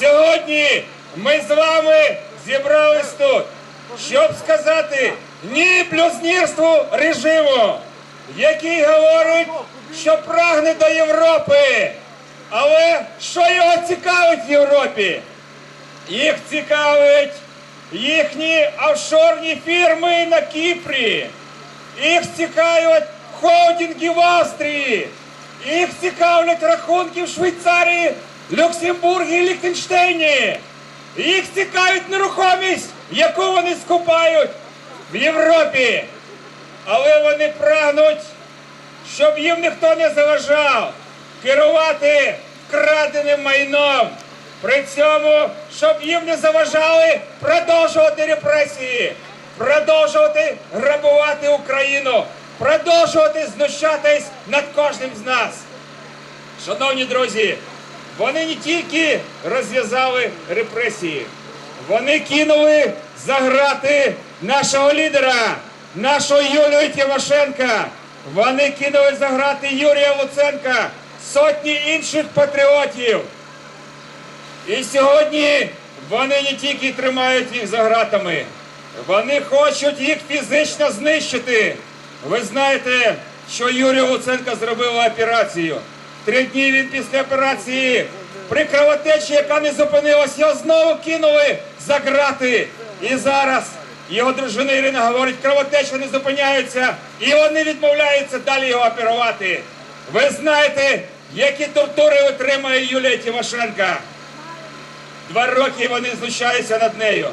Сьогодні ми з вами зібрались тут, щоб сказати ні блюзнірству режиму, який говорить, що прагне до Європи. Але що його цікавить в Європі? Їх цікавить їхні офшорні фірми на Кіпрі. Їх цікавлять холдинги в Австрії. Їх цікавлять рахунки в Швейцарії, Люксембургі і Ліхтенштейні. Їх цікавить нерухомість, яку вони скупають в Європі. Але вони прагнуть, щоб їм ніхто не заважав керувати вкраденим майном. При цьому, щоб їм не заважали продовжувати репресії, продовжувати грабувати Україну, продовжувати знущатись над кожним з нас. Шановні друзі, вони не тільки розв'язали репресії, вони кинули за грати нашого лідера, нашого Юлію Тимошенка. Вони кинули за грати Юрія Луценка, сотні інших патріотів. І сьогодні вони не тільки тримають їх за гратами, вони хочуть їх фізично знищити. Ви знаєте, що Юрій Луценко зробив операцію. Три дні він після операції при кровотечі, яка не зупинилась, його знову кинули за грати. І зараз його дружина Ірина говорить, кровотеча не зупиняється, і вони відмовляються далі його оперувати. Ви знаєте, які тортури отримує Юлія Тимошенка. Два роки вони знущаються над нею.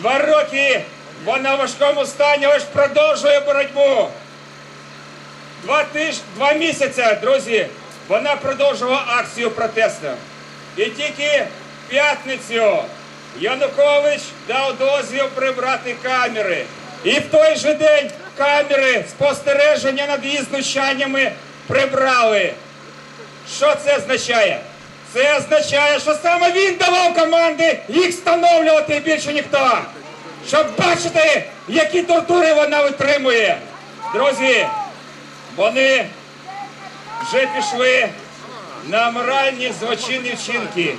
Два роки вона в важкому стані, але ж продовжує боротьбу. Два тижні, два місяці, друзі, вона продовжувала акцію протесту. І тільки в п'ятницю Янукович дав дозвіл прибрати камери. І в той же день камери спостереження над її знущаннями прибрали. Що це означає? Це означає, що саме він давав команди їх встановлювати більше ніхто. Щоб бачити, які тортури вона витримує. Друзі, вони вже пішли на моральні злочинні вчинки.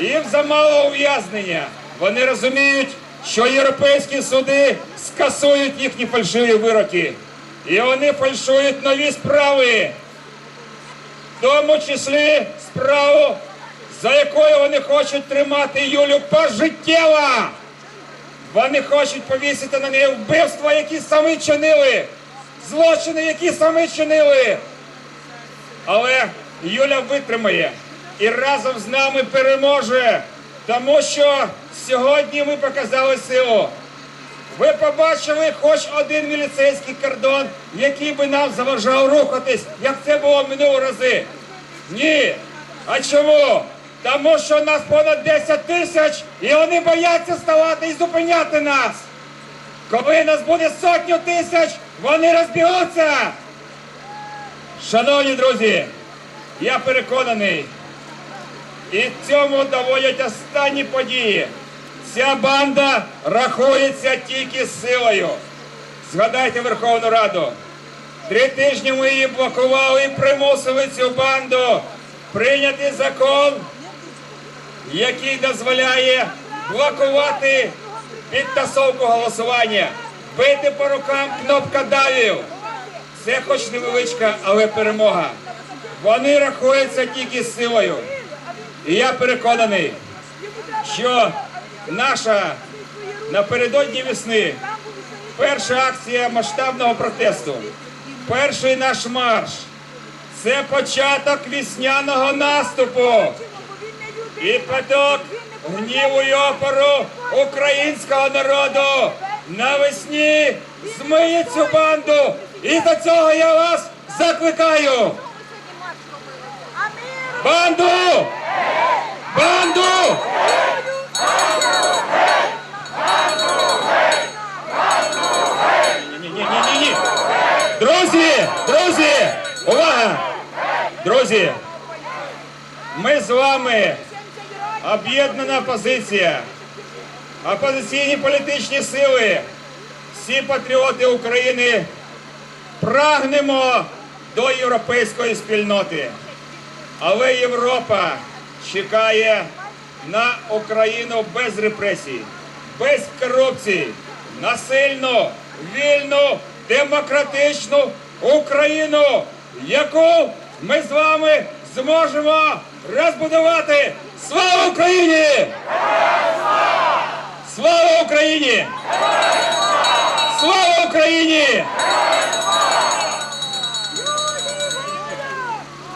Їм замало ув'язнення. Вони розуміють, що європейські суди скасують їхні фальшиві вироки. І вони фальшують нові справи в тому числі справу, за якою вони хочуть тримати Юлю пожиттєво. Вони хочуть повісити на неї вбивства, які самі чинили, злочини, які самі чинили. Але Юля витримає і разом з нами переможе, тому що сьогодні ми показали силу. Ви побачили хоч один міліцейський кордон, який би нам заважав рухатись, як це було минулі рази. Ні. А чому? Тому що нас понад 10 тисяч і вони бояться ставати і зупиняти нас. Коли нас буде сотню тисяч, вони розбігуться. Шановні друзі, я переконаний, і цьому доводять останні події. Ця банда рахується тільки силою. Згадайте Верховну Раду. Три тижні ми її блокували і примусили цю банду прийняти закон, який дозволяє блокувати підтасовку голосування, бити по рукам кнопкодавів. Це хоч невеличка, але перемога. Вони рахуються тільки силою. І я переконаний, що наша напередодні весни перша акція масштабного протесту, перший наш марш це початок весняного наступу і поток гніву і опору українського народу навесні змиє цю банду. І до цього я вас закликаю. Банду! Банду! Друзі, друзі, увага! Друзі, ми з вами об'єднана опозиція, опозиційні політичні сили, всі патріоти України прагнемо до європейської спільноти. Але Європа чекає на Україну без репресій, без корупції, на сильну, вільну, демократичну Україну, яку ми з вами зможемо розбудувати. Слава Україні! Слава Україні! Слава Україні!